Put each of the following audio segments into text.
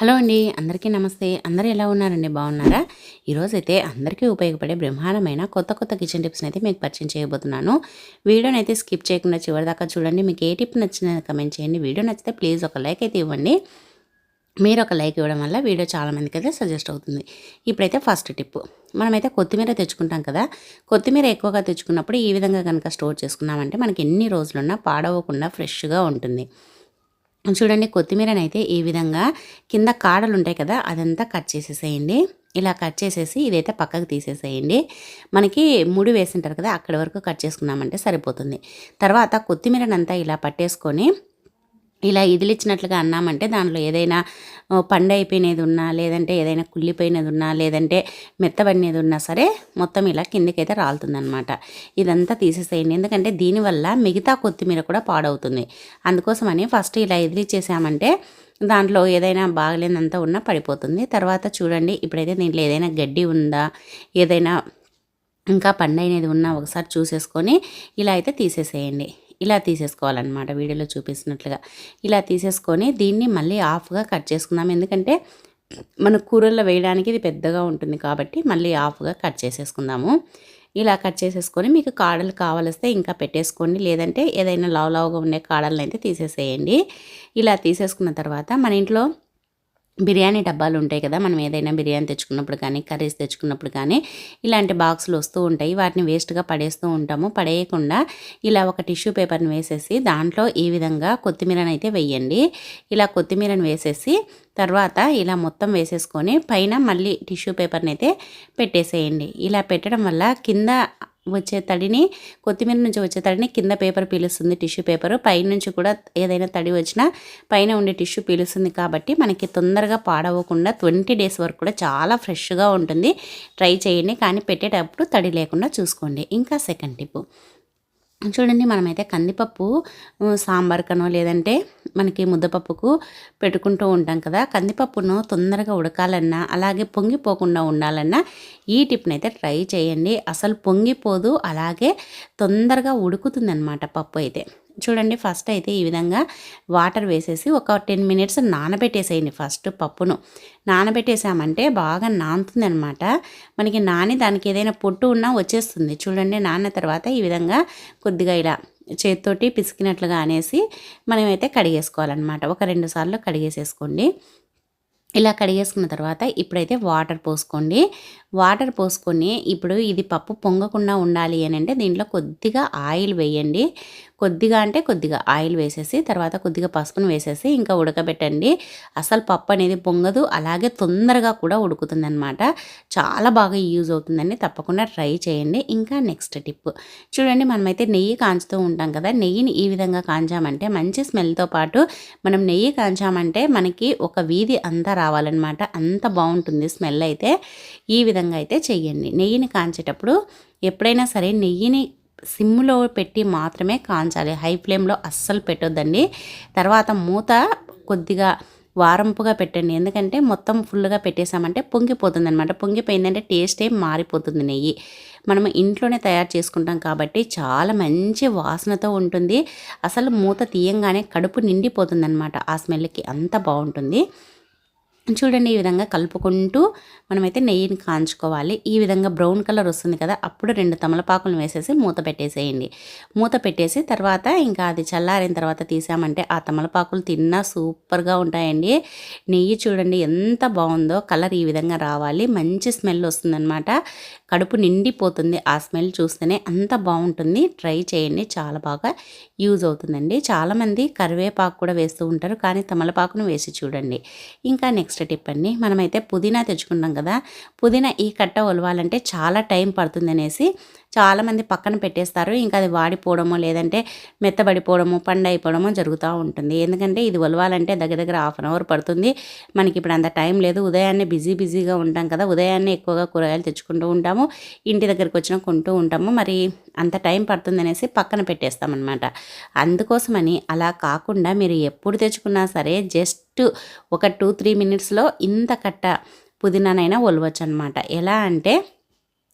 Hello అండి అందరికీ నమస్తే. అందరూ ఎలా ఉన్నారండి? బాగున్నారా? ఈరోజైతే అందరికీ ఉపయోగపడే బ్రహ్మాండమైన కొత్త కొత్త కిచెన్ టిప్స్ని అయితే మీకు పరిచయం చేయబోతున్నాను. వీడియోని అయితే స్కిప్ చేయకుండా చివరిదాకా చూడండి. మీకు ఏ టిప్ నచ్చిన కమెంట్ చేయండి. వీడియో నచ్చితే ప్లీజ్ ఒక లైక్ అయితే ఇవ్వండి. మీరు ఒక లైక్ ఇవ్వడం వల్ల వీడియో చాలామందికి అయితే సజెస్ట్ అవుతుంది. ఇప్పుడైతే ఫస్ట్ టిప్. మనమైతే కొత్తిమీర తెచ్చుకుంటాం కదా. కొత్తిమీర ఎక్కువగా తెచ్చుకున్నప్పుడు ఈ విధంగా కనుక స్టోర్ చేసుకున్నామంటే మనకి ఎన్ని రోజులున్నా పాడవకుండా ఫ్రెష్గా ఉంటుంది. చూడండి కొత్తిమీరనైతే ఈ విధంగా కింద కాడలు ఉంటాయి కదా అదంతా కట్ చేసేసేయండి. ఇలా కట్ చేసేసి ఇదైతే పక్కకు తీసేసేయండి. మనకి ముడి వేసింటారు కదా అక్కడి వరకు కట్ చేసుకున్నామంటే సరిపోతుంది. తర్వాత కొత్తిమీరనంతా ఇలా పట్టేసుకొని ఇలా ఇదిలిచ్చినట్లుగా అన్నామంటే దాంట్లో ఏదైనా పండు అయిపోయినది ఉన్నా లేదంటే ఏదైనా కుళ్ళిపోయినది ఉన్నా లేదంటే మెత్తబడినది ఉన్నా సరే మొత్తం ఇలా కిందకైతే రాలుతుందనమాట ఇదంతా తీసేసేయండి. ఎందుకంటే దీనివల్ల మిగతా కొత్తిమీర కూడా పాడవుతుంది. అందుకోసమని ఫస్ట్ ఇలా ఇదిలిచ్చేసామంటే దాంట్లో ఏదైనా బాగలేనంత ఉన్నా పడిపోతుంది. తర్వాత చూడండి ఇప్పుడైతే దీంట్లో ఏదైనా గడ్డి ఉందా ఏదైనా ఇంకా పండైనది ఉన్నా ఒకసారి చూసేసుకొని ఇలా అయితే తీసేసేయండి. ఇలా తీసేసుకోవాలన్నమాట వీడియోలో చూపిస్తున్నట్లుగా. ఇలా తీసేసుకొని దీన్ని మళ్ళీ ఆఫ్గా కట్ చేసుకుందాం. ఎందుకంటే మన కూరల్లో వేయడానికి ఇది పెద్దగా ఉంటుంది కాబట్టి మళ్ళీ ఆఫ్గా కట్ చేసేసుకుందాము. ఇలా కట్ చేసేసుకొని మీకు కాడలు కావలిస్తే ఇంకా పెట్టేసుకోండి. లేదంటే ఏదైనా లావు లావుగా ఉండే కాడలను అయితే తీసేసేయండి. ఇలా తీసేసుకున్న తర్వాత మన ఇంట్లో బిర్యానీ డబ్బాలు ఉంటాయి కదా మనం ఏదైనా బిర్యానీ తెచ్చుకున్నప్పుడు కానీ కర్రీస్ తెచ్చుకున్నప్పుడు కానీ ఇలాంటి బాక్సులు వస్తూ ఉంటాయి. వాటిని వేస్ట్గా పడేస్తూ ఉంటాము. పడేయకుండా ఇలా ఒక టిష్యూ పేపర్ని వేసేసి దాంట్లో ఈ విధంగా కొత్తిమీరని అయితే వేయండి. ఇలా కొత్తిమీరని వేసేసి తర్వాత ఇలా మొత్తం వేసేసుకొని పైన మళ్ళీ టిష్యూ పేపర్ని అయితే పెట్టేసేయండి. ఇలా పెట్టడం వల్ల కింద వచ్చే తడిని కొత్తిమీర నుంచి వచ్చే తడిని కింద పేపర్ పీలుస్తుంది టిష్యూ పేపర్. పైన నుంచి కూడా ఏదైనా తడి వచ్చినా పైన ఉండే టిష్యూ పీలుస్తుంది కాబట్టి మనకి తొందరగా పాడవకుండా ట్వంటీ డేస్ వరకు కూడా చాలా ఫ్రెష్గా ఉంటుంది. ట్రై చేయండి. కానీ పెట్టేటప్పుడు తడి లేకుండా చూసుకోండి. ఇంకా సెకండ్ టిప్. చూడండి మనమైతే కందిపప్పు సాంబార్కనో లేదంటే మనకి ముద్దపప్పుకు పెట్టుకుంటూ ఉంటాం కదా. కందిపప్పును తొందరగా ఉడకాలన్నా అలాగే పొంగిపోకుండా ఉండాలన్నా ఈ టిప్ని అయితే ట్రై చేయండి. అసలు పొంగిపోదు అలాగే తొందరగా ఉడుకుతుందన్నమాట పప్పు అయితే. చూడండి ఫస్ట్ అయితే ఈ విధంగా వాటర్ వేసేసి ఒక టెన్ మినిట్స్ నానబెట్టేసేయండి ఫస్ట్ పప్పును. నానబెట్టేసామంటే బాగా నానుతుంది అనమాట మనకి నాని దానికి ఏదైనా పొట్టు ఉన్నా వచ్చేస్తుంది. చూడండి నాన్న తర్వాత ఈ విధంగా కొద్దిగా ఇలా చేతితోటి పిసికినట్లుగా అనేసి మనమైతే కడిగేసుకోవాలన్నమాట. ఒక రెండు సార్లు కడిగేసేసుకోండి. ఇలా కడిగేసుకున్న తర్వాత ఇప్పుడైతే వాటర్ పోసుకోండి. వాటర్ పోసుకొని ఇప్పుడు ఇది పప్పు పొంగకుండా ఉండాలి అని అంటే దీంట్లో కొద్దిగా ఆయిల్ వేయండి. కొద్దిగా అంటే కొద్దిగా ఆయిల్ వేసేసి తర్వాత కొద్దిగా పసుపును వేసేసి ఇంకా ఉడకబెట్టండి. అసలు పప్పు అనేది పొంగదు అలాగే తొందరగా కూడా ఉడుకుతుందనమాట చాలా బాగా యూజ్ అవుతుందండి. తప్పకుండా ట్రై చేయండి. ఇంకా నెక్స్ట్ టిప్. చూడండి మనమైతే నెయ్యి కాంచుతూ ఉంటాం కదా నెయ్యిని ఈ విధంగా కాంచామంటే మంచి స్మెల్తో పాటు మనం నెయ్యి కాంచామంటే మనకి ఒక వీధి అంతా రావాలన్నమాట. అంత బాగుంటుంది స్మెల్ అయితే. ఈ విధంగా అయితే చేయండి నెయ్యిని కాంచేటప్పుడు ఎప్పుడైనా సరే నెయ్యిని సిమ్లో పెట్టి మాత్రమే కాంచాలి. హై ఫ్లేమ్లో అస్సలు పెట్టొద్దండి. తర్వాత మూత కొద్దిగా వారంపుగా పెట్టండి. ఎందుకంటే మొత్తం ఫుల్గా పెట్టేసామంటే పొంగిపోతుంది అనమాట పొంగిపోయిందంటే టేస్టే మారిపోతుంది నెయ్యి. మనం ఇంట్లోనే తయారు చేసుకుంటాం కాబట్టి చాలా మంచి వాసనతో ఉంటుంది. అసలు మూత తీయంగానే కడుపు నిండిపోతుంది అనమాట ఆ స్మెల్కి. అంత బాగుంటుంది. చూడండి ఈ విధంగా కలుపుకుంటూ మనమైతే నెయ్యిని కాంచుకోవాలి. ఈ విధంగా బ్రౌన్ కలర్ వస్తుంది కదా అప్పుడు రెండు తమలపాకులను వేసేసి మూత పెట్టేసేయండి. మూత పెట్టేసి తర్వాత ఇంకా అది చల్లారిన తర్వాత తీసామంటే ఆ తమలపాకులు తిన్నా సూపర్గా ఉంటాయండి. నెయ్యి చూడండి ఎంత బాగుందో కలర్ ఈ విధంగా రావాలి. మంచి స్మెల్ వస్తుందన్నమాట. కడుపు నిండిపోతుంది. ఆ స్మెల్ చూస్తేనే అంత బాగుంటుంది. ట్రై చేయండి చాలా బాగా యూజ్ అవుతుందండి. చాలామంది కరివేపాకు కూడా వేస్తూ ఉంటారు కానీ తమలపాకును వేసి చూడండి. ఇంకా నెక్స్ట్ టిప్ అండి. మనమైతే పుదీనా తెచ్చుకున్నాం కదా పుదీనా ఈ కట్ట ఒలవాలంటే చాలా టైం పడుతుంది అనేసి చాలామంది పక్కన పెట్టేస్తారు. ఇంకా అది వాడిపోవడము లేదంటే మెత్తబడిపోవడము పండు జరుగుతూ ఉంటుంది. ఎందుకంటే ఇది ఒలవాలంటే దగ్గర దగ్గర హాఫ్ అన్ అవర్ పడుతుంది. మనకి ఇప్పుడు అంత టైం లేదు. ఉదయాన్నే బిజీ బిజీగా ఉంటాం కదా. ఉదయాన్నే ఎక్కువగా కూరగాయలు తెచ్చుకుంటూ ఉంటాము. ఇంటి దగ్గరికి వచ్చిన కొంటూ ఉంటాము. మరి అంత టైం పడుతుంది అనేసి పక్కన పెట్టేస్తామన్నమాట. అందుకోసమని అలా కాకుండా మీరు ఎప్పుడు తెచ్చుకున్నా సరే జస్ట్ ఒక టూ త్రీ మినిట్స్లో ఇంత కట్ట పుదీనానైనా ఒలవచ్చు అనమాట ఎలా అంటే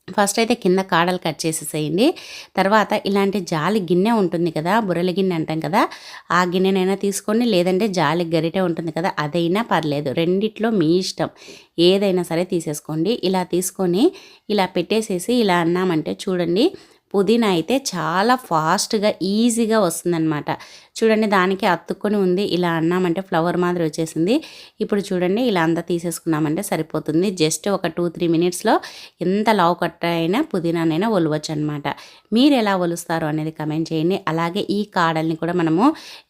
ఫస్ట్ అయితే కింద కాడలు కట్ చేసేసేయండి. తర్వాత ఇలాంటి జాలి గిన్నె ఉంటుంది కదా బుర్రెల గిన్నె అంటాం కదా ఆ గిన్నెనైనా తీసుకోండి. లేదంటే జాలి గరిటె ఉంటుంది కదా అదైనా పర్లేదు. రెండిట్లో మీ ఇష్టం. ఏదైనా సరే తీసేసుకోండి. ఇలా తీసుకొని ఇలా పెట్టేసేసి ఇలా అన్నామంటే చూడండి పుదీనా అయితే చాలా ఫాస్ట్గా ఈజీగా వస్తుందన్నమాట. చూడండి దానికి అతుక్కొని ఉంది ఇలా అన్నామంటే ఫ్లవర్ మాదిరి వచ్చేసింది. ఇప్పుడు చూడండి ఇలా అంతా తీసేసుకున్నామంటే సరిపోతుంది. జస్ట్ ఒక టూ త్రీ మినిట్స్లో ఎంత లావు కట్ట అయినా పుదీనానైనా ఒలవచ్చు అనమాట మీరు ఎలా ఒలుస్తారు అనేది కమెంట్ చేయండి. అలాగే ఈ కాడల్ని కూడా మనము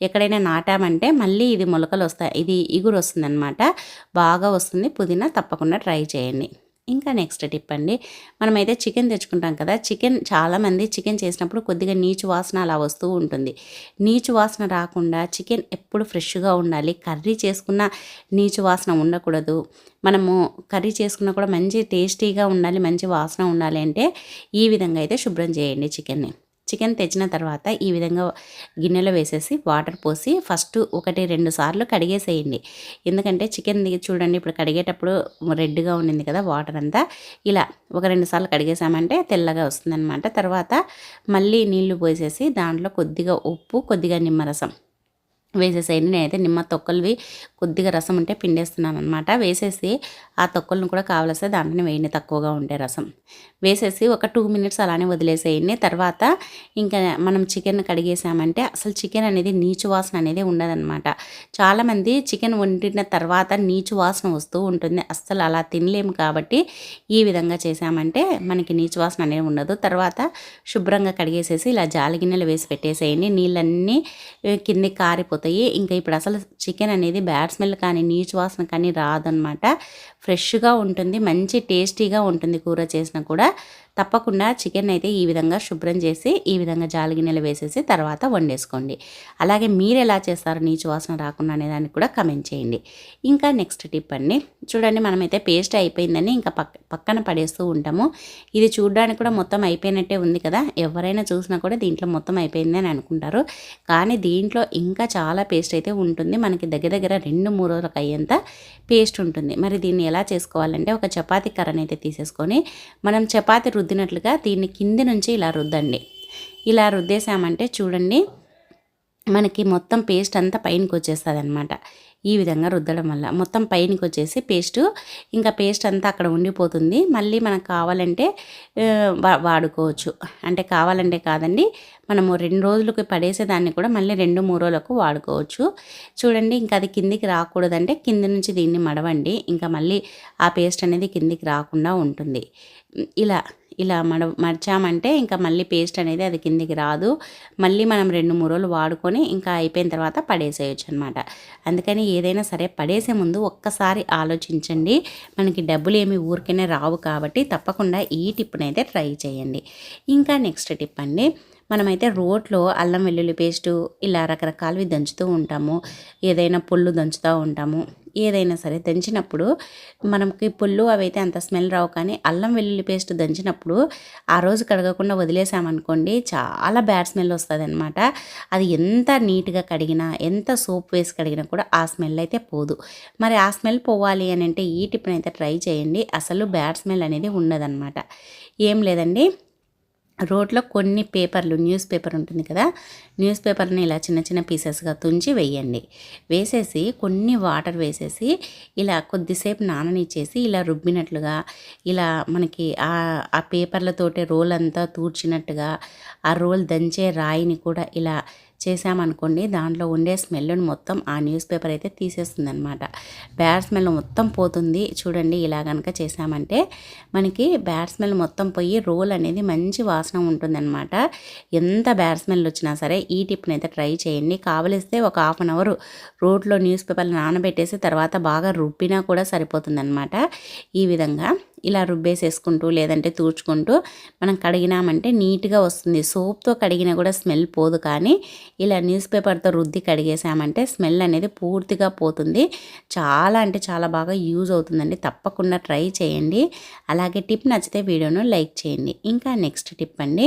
ఎక్కడైనా నాటామంటే మళ్ళీ ఇది మొలకలు వస్తాయి ఇది ఇగురు వస్తుందన్నమాట. బాగా వస్తుంది. పుదీనా తప్పకుండా ట్రై చేయండి. ఇంకా నెక్స్ట్ టిప్ అండి. మనమైతే చికెన్ తెచ్చుకుంటాం కదా చికెన్ చాలామంది చికెన్ చేసినప్పుడు కొద్దిగా నీచు వాసన అలా వస్తూ ఉంటుంది. నీచు వాసన రాకుండా చికెన్ ఎప్పుడు ఫ్రెష్గా ఉండాలి కర్రీ చేసుకున్న నీచు వాసన ఉండకూడదు. మనము కర్రీ చేసుకున్న కూడా మంచి టేస్టీగా ఉండాలి మంచి వాసన ఉండాలి అంటే ఈ విధంగా అయితే శుభ్రం చేయండి చికెన్ని చికెన్ తెచ్చిన తర్వాత ఈ విధంగా గిన్నెలో వేసేసి వాటర్ పోసి ఫస్ట్ ఒకటి రెండు సార్లు కడిగేసేయండి. ఎందుకంటే చికెన్ చూడండి ఇప్పుడు కడిగేటప్పుడు రెడ్గా ఉండింది కదా వాటర్ అంతా. ఇలా ఒక రెండు సార్లు కడిగేసామంటే తెల్లగా వస్తుందన్నమాట. తర్వాత మళ్ళీ నీళ్ళు పోసేసి దాంట్లో కొద్దిగా ఉప్పు కొద్దిగా నిమ్మరసం వేసేసేయండి. నేనైతే నిమ్మ తొక్కలవి కొద్దిగా రసం ఉంటే పిండేస్తున్నాను అనమాట వేసేసి ఆ తొక్కలను కూడా కావలసే దాంట్లో వేయండి తక్కువగా ఉంటే రసం. వేసేసి ఒక టూ మినిట్స్ అలానే వదిలేసేయండి. తర్వాత ఇంకా మనం చికెన్ కడిగేసామంటే అసలు చికెన్ అనేది నీచు వాసన అనేది ఉండదన్నమాట. చాలామంది చికెన్ వండిన తర్వాత నీచు వాసన వస్తూ ఉంటుంది. అస్సలు అలా తినలేము కాబట్టి ఈ విధంగా చేసామంటే మనకి నీచు వాసన అనేది ఉండదు. తర్వాత శుభ్రంగా కడిగేసేసి ఇలా జాలి గిన్నెలు వేసి పెట్టేసేయండి. నీళ్ళన్నీ కింద అయిపోతాయి. ఇంకా ఇప్పుడు అసలు చికెన్ అనేది బ్యాడ్ స్మెల్ కానీ నీచు వాసన కానీ రాదనమాట ఫ్రెష్గా ఉంటుంది మంచి టేస్టీగా ఉంటుంది కూర చేసినా కూడా. తప్పకుండా చికెన్ అయితే ఈ విధంగా శుభ్రం చేసి ఈ విధంగా జాలిగిన్నెలు వేసేసి తర్వాత వండేసుకోండి. అలాగే మీరు ఎలా చేస్తారు నీచు వాసన రాకుండా అనే దానికి కూడా కమెంట్ చేయండి. ఇంకా నెక్స్ట్ టిప్ అండి. చూడండి మనమైతే పేస్ట్ అయిపోయిందని ఇంకా పక్క పక్కన పడేస్తూ ఉంటాము. ఇది చూడడానికి కూడా మొత్తం అయిపోయినట్టే ఉంది కదా. ఎవరైనా చూసినా కూడా దీంట్లో మొత్తం అయిపోయింది అని అనుకుంటారు. కానీ దీంట్లో ఇంకా చాలా పేస్ట్ అయితే ఉంటుంది. మనకి దగ్గర దగ్గర రెండు మూడు రోజులకు అయ్యేంత పేస్ట్ ఉంటుంది. మరి దీన్ని ఎలా చేసుకోవాలంటే ఒక చపాతీ కర్రని అయితే తీసేసుకొని మనం చపాతీ రుద్దినట్లుగా దీన్ని కింది నుంచి ఇలా రుద్దండి. ఇలా రుద్దేశామంటే చూడండి మనకి మొత్తం పేస్ట్ అంతా పైనకి వచ్చేస్తుంది అనమాట ఈ విధంగా రుద్దడం వల్ల మొత్తం పైనకి వచ్చేసి పేస్ట్ ఇంకా పేస్ట్ అంతా అక్కడ ఉండిపోతుంది. మళ్ళీ మనకు కావాలంటే వాడుకోవచ్చు. అంటే కావాలంటే కాదండి మనము రెండు రోజులకు పడేసేదాన్ని కూడా మళ్ళీ రెండు మూడు రోజులకు వాడుకోవచ్చు. చూడండి ఇంకా అది కిందికి రాకూడదంటే కింద నుంచి దీన్ని మడవండి. ఇంకా మళ్ళీ ఆ పేస్ట్ అనేది కిందికి రాకుండా ఉంటుంది. ఇలా ఇలా మడ మర్చామంటే ఇంకా మళ్ళీ పేస్ట్ అనేది అది కిందికి రాదు. మళ్ళీ మనం రెండు మూడు రోజులు వాడుకొని ఇంకా అయిపోయిన తర్వాత పడేసేయచ్చు అనమాట అందుకని ఏదైనా సరే పడేసే ముందు ఒక్కసారి ఆలోచించండి. మనకి డబ్బులు ఏమి ఊరికనే రావు కాబట్టి తప్పకుండా ఈ టిప్నైతే ట్రై చేయండి. ఇంకా నెక్స్ట్ టిప్ అండి. మనమైతే రోట్లో అల్లం వెల్లుల్లి పేస్టు ఇలా రకరకాలవి దంచుతూ ఉంటాము. ఏదైనా పుల్లు దంచుతూ ఉంటాము. ఏదైనా సరే దంచినప్పుడు మనకి పుల్లు అవైతే అంత స్మెల్ రావు కానీ అల్లం వెల్లుల్లి పేస్ట్ దంచినప్పుడు ఆ రోజు కడగకుండా వదిలేసామనుకోండి చాలా బ్యాడ్ స్మెల్ వస్తుంది అనమాట అది ఎంత నీట్గా కడిగినా ఎంత సోప్ వేసి కడిగినా కూడా ఆ స్మెల్ అయితే పోదు. మరి ఆ స్మెల్ పోవాలి అని అంటే ఈ టిప్ని అయితే ట్రై చేయండి. అసలు బ్యాడ్ స్మెల్ అనేది ఉండదన్నమాట. ఏం లేదండి. రోడ్లో కొన్ని పేపర్లు న్యూస్ పేపర్ ఉంటుంది కదా? న్యూస్ పేపర్ని ఇలా చిన్న చిన్న పీసెస్గా తుంచి వేయండి. వేసేసి కొన్ని వాటర్ వేసేసి ఇలా కొద్దిసేపు నాననిచ్చేసి ఇలా రుబ్బినట్లుగా ఇలా మనకి ఆ పేపర్లతోటి రోల్ అంతా తూర్చినట్టుగా ఆ రోల్ దంచే రాయిని కూడా ఇలా చేసామనుకోండి దాంట్లో ఉండే స్మెల్ని మొత్తం ఆ న్యూస్ పేపర్ అయితే తీసేస్తుంది అనమాట బ్యాడ్ స్మెల్ మొత్తం పోతుంది. చూడండి ఇలా కనుక చేసామంటే మనకి బ్యాడ్ స్మెల్ మొత్తం పోయి రోల్ అనేది మంచి వాసన ఉంటుందన్నమాట. ఎంత బ్యాడ్ స్మెల్ వచ్చినా సరే ఈ టిప్ని అయితే ట్రై చేయండి. కావలిస్తే ఒక హాఫ్ అన్ అవర్ రోడ్లో న్యూస్ పేపర్లు నానబెట్టేసి తర్వాత బాగా రుబ్బినా కూడా సరిపోతుందన్నమాట. ఈ విధంగా ఇలా రుబ్బేసేసుకుంటూ లేదంటే తూర్చుకుంటూ మనం కడిగినామంటే నీట్గా వస్తుంది. సోప్తో కడిగినా కూడా స్మెల్ పోదు కానీ ఇలా న్యూస్ పేపర్తో రుద్ది కడిగేసామంటే స్మెల్ అనేది పూర్తిగా పోతుంది. చాలా అంటే చాలా బాగా యూజ్ అవుతుందండి. తప్పకుండా ట్రై చేయండి. అలాగే టిప్ నచ్చితే వీడియోను లైక్ చేయండి. ఇంకా నెక్స్ట్ టిప్ అండి.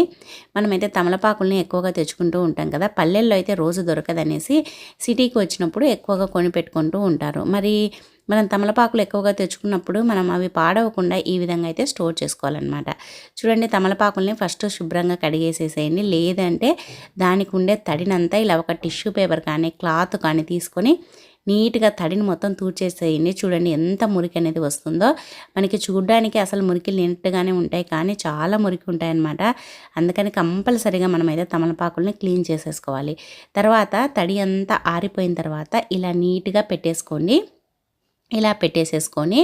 మనమైతే తమలపాకుల్ని ఎక్కువగా తెచ్చుకుంటూ ఉంటాం కదా. పల్లెల్లో అయితే రోజు దొరకదనేసి సిటీకి వచ్చినప్పుడు ఎక్కువగా కొని పెట్టుకుంటూ ఉంటారు. మరి మనం తమలపాకులు ఎక్కువగా తెచ్చుకున్నప్పుడు మనం అవి పాడవకుండా ఈ విధంగా అయితే స్టోర్ చేసుకోవాలన్నమాట. చూడండి తమలపాకుల్ని ఫస్ట్ శుభ్రంగా కడిగేసేసేయండి. లేదంటే దానికి ఉండే తడినంతా ఇలా ఒక టిష్యూ పేపర్ కానీ క్లాత్ కానీ తీసుకొని నీట్గా తడిని మొత్తం తూడ్చేసేయండి. చూడండి ఎంత మురికి అనేది వస్తుందో. మనకి చూడడానికి అసలు మురికి లేనట్టుగానే ఉంటాయి కానీ చాలా మురికి ఉంటాయి అన్నమాట అందుకని కంపల్సరీగా మనమైతే తమలపాకుల్ని క్లీన్ చేసేసుకోవాలి. తర్వాత తడి అంతా ఆరిపోయిన తర్వాత ఇలా నీట్గా పెట్టేసుకోండి. ఇలా పెట్టేసేసుకొని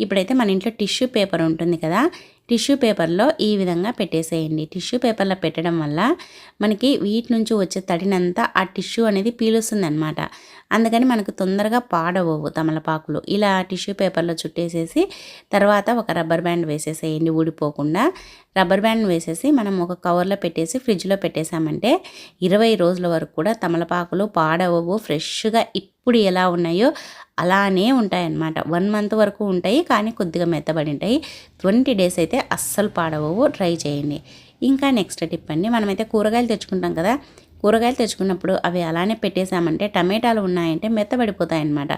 ఇప్పుడైతే మన ఇంట్లో టిష్యూ పేపర్ ఉంటుంది కదా టిష్యూ పేపర్లో ఈ విధంగా పెట్టేసేయండి. టిష్యూ పేపర్లో పెట్టడం వల్ల మనకి వీటి నుంచి వచ్చే తడినంతా ఆ టిష్యూ అనేది పీలుస్తుంది అనమాట అందుకని మనకు తొందరగా పాడవవు తమలపాకులు. ఇలా టిష్యూ పేపర్లో చుట్టేసేసి తర్వాత ఒక రబ్బర్ బ్యాండ్ వేసేసేయండి ఊడిపోకుండా. రబ్బర్ బ్యాండ్ వేసేసి మనం ఒక కవర్లో పెట్టేసి ఫ్రిడ్జ్లో పెట్టేసామంటే ఇరవై రోజుల వరకు కూడా తమలపాకులు పాడవవు ఫ్రెష్గా ఇప్పుడు ఎలా ఉన్నాయో అలానే ఉంటాయన్నమాట. వన్ మంత్ వరకు ఉంటాయి కానీ కొద్దిగా మెత్తబడి ఉంటాయి. ట్వంటీ డేస్ అయితే అస్సలు పాడవవు. ట్రై చేయండి. ఇంకా నెక్స్ట్ టిప్ అండి. మనమైతే కూరగాయలు తెచ్చుకుంటాం కదా. కూరగాయలు తెచ్చుకున్నప్పుడు అవి అలానే పెట్టేశామంటే టమాటాలు ఉన్నాయంటే మెత్తబడిపోతాయన్నమాట.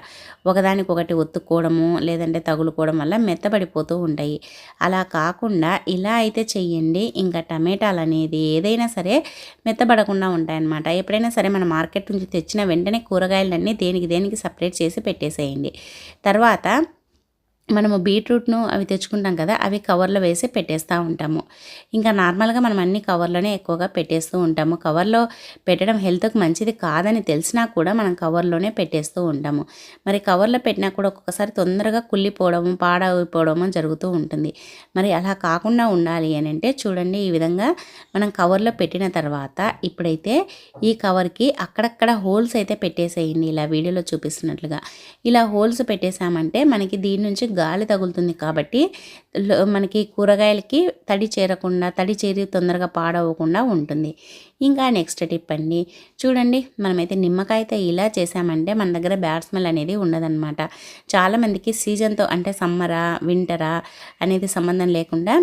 ఒకదానికొకటి ఒత్తుకోవడము లేదంటే తగులుకోవడం వల్ల మెత్తబడిపోతూ ఉంటాయి. అలా కాకుండా ఇలా అయితే చెయ్యండి. ఇంకా టమాటాలు అనేది ఏదైనా సరే మెత్తబడకుండా ఉంటాయన్నమాట. ఎప్పుడైనా సరే మన మార్కెట్ నుంచి తెచ్చిన వెంటనే కూరగాయలన్నీ దేనికి దేనికి సపరేట్ చేసి పెట్టేసేయండి. తర్వాత మనము బీట్రూట్ను అవి తెచ్చుకుంటాం కదా అవి కవర్లో వేసి పెట్టేస్తూ ఉంటాము. ఇంకా నార్మల్గా మనం అన్ని కవర్లోనే ఎక్కువగా పెట్టేస్తూ ఉంటాము. కవర్లో పెట్టడం హెల్త్కి మంచిది కాదని తెలిసినా కూడా మనం కవర్లోనే పెట్టేస్తూ ఉంటాము. మరి కవర్లో పెట్టినా కూడా ఒక్కొక్కసారి తొందరగా కుళ్ళిపోవడము పాడైపోవడము జరుగుతూ ఉంటుంది. మరి అలా కాకుండా ఉండాలి అని అంటే చూడండి ఈ విధంగా మనం కవర్లో పెట్టిన తర్వాత ఇప్పుడైతే ఈ కవర్కి అక్కడక్కడ హోల్స్ అయితే పెట్టేసేయండి. ఇలా వీడియోలో చూపిస్తున్నట్లుగా. ఇలా హోల్స్ పెట్టేశామంటే మనకి దీని నుంచి గాలి తగులుతుంది కాబట్టి మనకి కూరగాయలకి తడి చేరకుండా తడి చేరి తొందరగా పాడవకుండా ఉంటుంది. ఇంకా నెక్స్ట్ టిప్ అండి. చూడండి మనమైతే నిమ్మకాయతో ఇలా చేసామంటే మన దగ్గర బ్యాడ్ స్మెల్ అనేది ఉండదన్నమాట. చాలామందికి సీజన్తో అంటే సమ్మరా వింటరా అనేది సంబంధం లేకుండా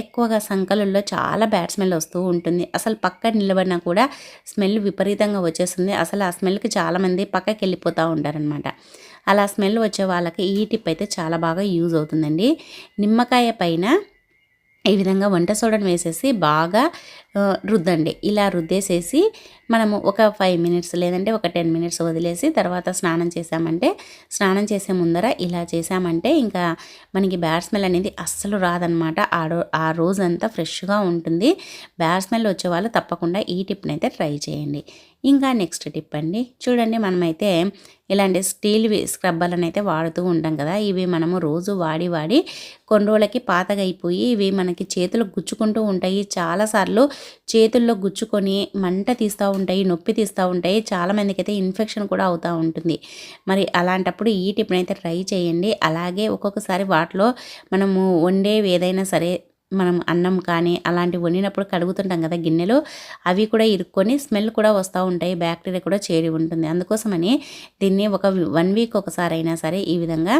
ఎక్కువగా సంకలల్లో చాలా బ్యాడ్ స్మెల్ వస్తూ ఉంటుంది. అసలు పక్క నిలబడినా కూడా స్మెల్ విపరీతంగా వచ్చేస్తుంది. అసలు ఆ స్మెల్కి చాలామంది పక్కకి వెళ్ళిపోతూ ఉంటారనమాట అలా స్మెల్ వచ్చే వాళ్ళకి ఈ టిప్ అయితే చాలా బాగా యూజ్ అవుతుందండి. నిమ్మకాయ పైన ఈ విధంగా వంట సోడాను వేసేసి బాగా రుద్దండి. ఇలా రుద్దేసేసి మనము ఒక ఫైవ్ మినిట్స్ లేదంటే ఒక టెన్ మినిట్స్ వదిలేసి తర్వాత స్నానం చేసామంటే స్నానం చేసే ముందర ఇలా చేసామంటే ఇంకా మనకి బ్యాడ్ స్మెల్ అనేది అస్సలు రాదనమాట ఆ రో ఆ రోజంతా ఫ్రెష్గా ఉంటుంది. బ్యాడ్ స్మెల్ వచ్చే వాళ్ళు తప్పకుండా ఈ టిప్ని అయితే ట్రై చేయండి. ఇంకా నెక్స్ట్ టిప్ అండి. చూడండి మనమైతే ఇలాంటి స్టీల్ స్క్రబ్బర్లను అయితే వాడుతూ ఉంటాం కదా. ఇవి మనము రోజు వాడి వాడి కొన్ని రోజులకి పాతగైపోయి ఇవి మనకి చేతులు గుచ్చుకుంటూ ఉంటాయి. చాలాసార్లు చేతుల్లో గుచ్చుకొని మంట తీస్తూ ఉంటాయి నొప్పి తీస్తూ ఉంటాయి చాలామందికి అయితే ఇన్ఫెక్షన్ కూడా అవుతూ ఉంటుంది. మరి అలాంటప్పుడు ఈ టిప్ని అయితే ట్రై చేయండి. అలాగే ఒక్కొక్కసారి వాటిలో మనము వండేవి ఏదైనా సరే మనం అన్నం కానీ అలాంటివి వండినప్పుడు కడుగుతుంటాం కదా గిన్నెలు అవి కూడా ఇరుక్కొని స్మెల్ కూడా వస్తూ ఉంటాయి బ్యాక్టీరియా కూడా చేరి ఉంటుంది. అందుకోసమని దీన్ని ఒక వన్ వీక్ ఒకసారి అయినా సరే ఈ విధంగా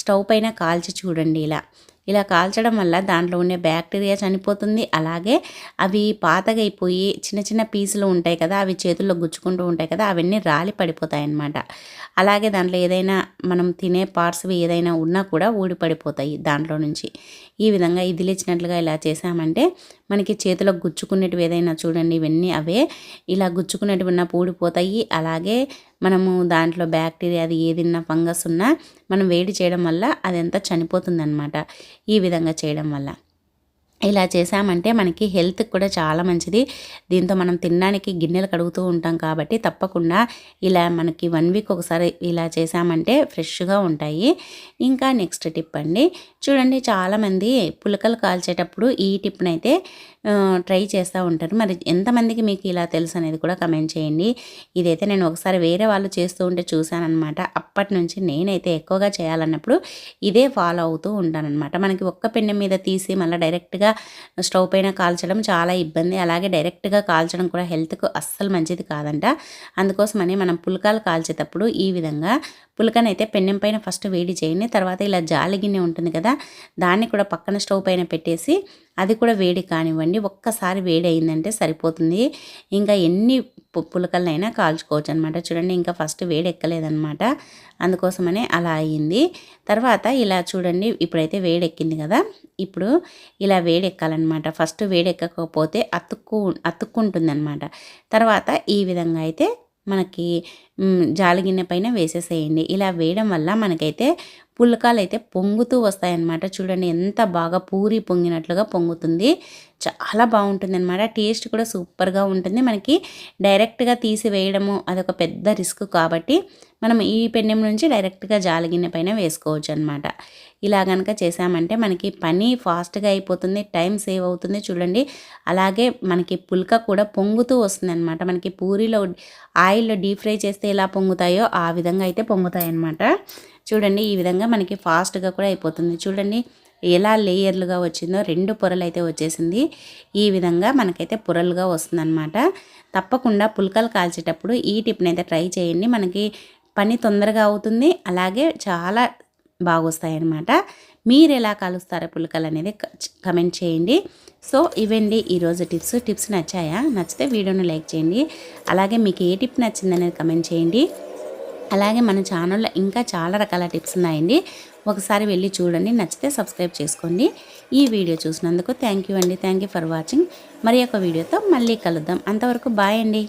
స్టవ్ పైన కాల్చి చూడండి ఇలా. ఇలా కాల్చడం వల్ల దాంట్లో ఉండే బ్యాక్టీరియా చనిపోతుంది. అలాగే అవి పాతగైపోయి చిన్న చిన్న పీసులు ఉంటాయి కదా అవి చేతుల్లో గుచ్చుకుంటూ ఉంటాయి కదా అవన్నీ రాలి పడిపోతాయి అన్నమాట అలాగే దాంట్లో ఏదైనా మనం తినే పార్ట్స్వి ఏదైనా ఉన్నా కూడా ఊడిపడిపోతాయి దాంట్లో నుంచి. ఈ విధంగా ఇదిలిచ్చినట్లుగా ఇలా చేసామంటే మనకి చేతిలో గుచ్చుకునేటివి ఏదైనా చూడండి ఇవన్నీ అవే ఇలా గుచ్చుకునేటివి ఉన్న ఊడిపోతాయి. అలాగే మనము దాంట్లో బ్యాక్టీరియా అది ఏదిన్నా ఫంగస్ ఉన్నా మనం వేడి చేయడం వల్ల అదంతా చనిపోతుందన్నమాట ఈ విధంగా చేయడం వల్ల. ఇలా చేసామంటే మనకి హెల్త్కి కూడా చాలా మంచిది. దీంతో మనం తినడానికి గిన్నెలు కడుగుతూ ఉంటాం కాబట్టి తప్పకుండా ఇలా మనకి వన్ వీక్ ఒకసారి ఇలా చేసామంటే ఫ్రెష్గా ఉంటాయి. ఇంకా నెక్స్ట్ టిప్ అండి. చూడండి చాలామంది పులకలు కాల్చేటప్పుడు ఈ టిప్ని అయితే ట్రై చేస్తూ ఉంటారు. మరి ఎంతమందికి మీకు ఇలా తెలుసు అనేది కూడా కమెంట్ చేయండి. ఇదైతే నేను ఒకసారి వేరే వాళ్ళు చేస్తూ ఉంటే చూశానమాట అప్పటి నుంచి నేనైతే ఎక్కువగా చేయాలన్నప్పుడు ఇదే ఫాలో అవుతూ ఉంటానన్నమాట. మనకి ఒక్క పెన్నె మీద తీసి మళ్ళీ డైరెక్ట్గా డైరెక్ట్గా స్టవ్ పైన కాల్చడం చాలా ఇబ్బంది. అలాగే డైరెక్ట్గా కాల్చడం కూడా హెల్త్కు అస్సలు మంచిది కాదంట. అందుకోసమని మనం పుల్కాలు కాల్చేటప్పుడు ఈ విధంగా పులకనైతే పెన్నెం పైన ఫస్ట్ వేడి చేయండి. తర్వాత ఇలా జాలి గిన్నె ఉంటుంది కదా దాన్ని కూడా పక్కన స్టవ్ పైన పెట్టేసి అది కూడా వేడి కానివ్వండి. ఒక్కసారి వేడి అయిందంటే సరిపోతుంది. ఇంకా ఎన్ని పు- పులకలనైనా కాల్చుకోవచ్చు అనమాట చూడండి ఇంకా ఫస్ట్ వేడి ఎక్కలేదనమాట. అందుకోసమనే అలా అయ్యింది తర్వాత ఇలా చూడండి ఇప్పుడైతే వేడి ఎక్కింది కదా ఇప్పుడు ఇలా వేడెక్కాలన్నమాట. ఫస్ట్ వేడి ఎక్కకపోతే అతుక్కు అతుక్కుంటుంది అనమాట తర్వాత ఈ విధంగా అయితే మనకి జాలిగిన్నె పైన వేసేసేయండి. ఇలా వేయడం వల్ల మనకైతే పుల్కాలు అయితే పొంగుతూ వస్తాయన్నమాట. చూడండి ఎంత బాగా పూరి పొంగినట్లుగా పొంగుతుంది. చాలా బాగుంటుంది అనమాట టేస్ట్ కూడా సూపర్గా ఉంటుంది. మనకి డైరెక్ట్గా తీసి వేయడము అదొక పెద్ద రిస్క్ కాబట్టి మనం ఈ పెన్నెం నుంచి డైరెక్ట్గా జాలగిన్నె పైన వేసుకోవచ్చు అనమాట ఇలా కనుక చేసామంటే మనకి పని ఫాస్ట్గా అయిపోతుంది టైం సేవ్ అవుతుంది చూడండి. అలాగే మనకి పుల్క కూడా పొంగుతూ వస్తుంది అనమాట మనకి పూరిలో ఆయిల్లో డీప్ ఫ్రై చేస్తే ఎలా పొంగుతాయో ఆ విధంగా అయితే పొంగుతాయి అనమాట చూడండి ఈ విధంగా మనకి ఫాస్ట్గా కూడా అయిపోతుంది. చూడండి ఎలా లేయర్లుగా వచ్చిందో రెండు పొరలు అయితే వచ్చేసింది. ఈ విధంగా మనకైతే పొరలుగా వస్తుందన్నమాట. తప్పకుండా పుల్కలు కాల్చేటప్పుడు ఈ టిప్ని అయితే ట్రై చేయండి. మనకి పని తొందరగా అవుతుంది అలాగే చాలా బాగొస్తాయి అన్నమాట మీరు ఎలా కాలుస్తారో పుల్కలు అనేది కమెంట్ చేయండి. సో ఇవండి ఈరోజు టిప్స్. టిప్స్ నచ్చాయా? నచ్చితే వీడియోని లైక్ చేయండి. అలాగే మీకు ఏ టిప్ నచ్చిందనేది కమెంట్ చేయండి. అలాగే మన ఛానల్లో ఇంకా చాలా రకాల టిప్స్ ఉన్నాయండి. ఒకసారి వెళ్ళి చూడండి నచ్చితే సబ్స్క్రైబ్ చేసుకోండి. ఈ వీడియో చూసినందుకు థ్యాంక్ యూ అండి. Thank you for watching. మరి ఒక వీడియోతో మళ్ళీ కలుద్దాం. అంతవరకు బాయ్ అండి.